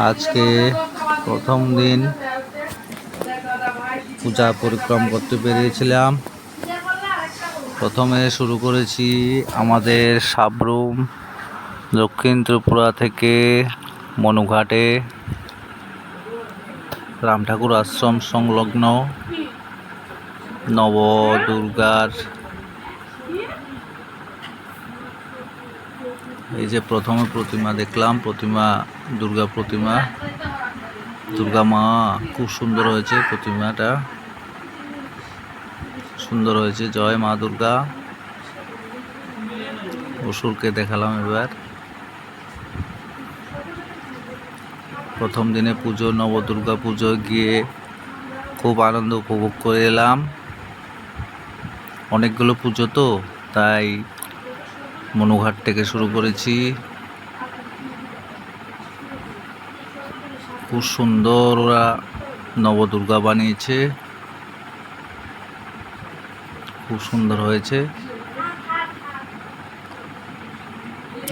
আজকে প্রথম দিন পূজা পরিক্রম করতে পেরেছিলাম। প্রথমে শুরু করেছি আমাদের সাবরুম দক্ষিণ ত্রিপুরা থেকে মনুঘাটে রাম ঠাকুর আশ্রম সংলগ্ন নব দুর্গার এই যে প্রথমে প্রতিমা দেখলাম, প্রতিমা, দুর্গা প্রতিমা। দুর্গা মা, খুব সুন্দর হয়েছে প্রতিমাটা। সুন্দর হয়েছে, জয় মা দুর্গা। অসুরকে দেখালাম এবার। প্রথম দিনে পুজো, নবদুর্গা পুজো গিয়ে খুব আনন্দ উপভোগ করে এলাম। অনেকগুলো পুজো তো, তাই মনুঘাট থেকে শুরু করেছি। খুব সুন্দর ওরা নবদুর্গা বানিয়েছে। খুব সুন্দর হয়েছে।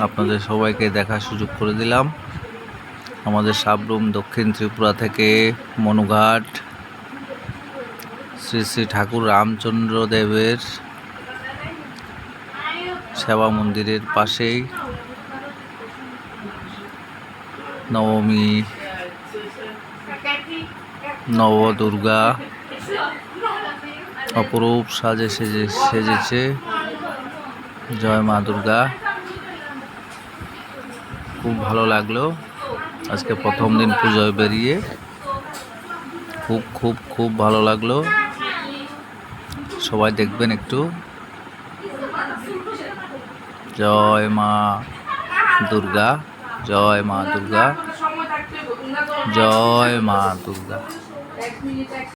আপনাদের সবাইকে দেখার সুযোগ করে দিলাম। আমাদের সাবরুম দক্ষিণ ত্রিপুরা থেকে মনুঘাট, শ্রী শ্রী ঠাকুর রামচন্দ্র দেবের সেবা মন্দিরের পাশেই। নবমী, নবদুর্গা অপরূপ সাজে সেজে, সেজেছে। জয় মা দুর্গা। খুব ভালো লাগল। আজকে প্রথম দিন পুজোয় বেরিয়ে খুব খুব খুব ভালো লাগল। সবাই দেখবেন একটু। জয় মা দুর্গা জয় মা দুর্গা জয় মা দুর্গা।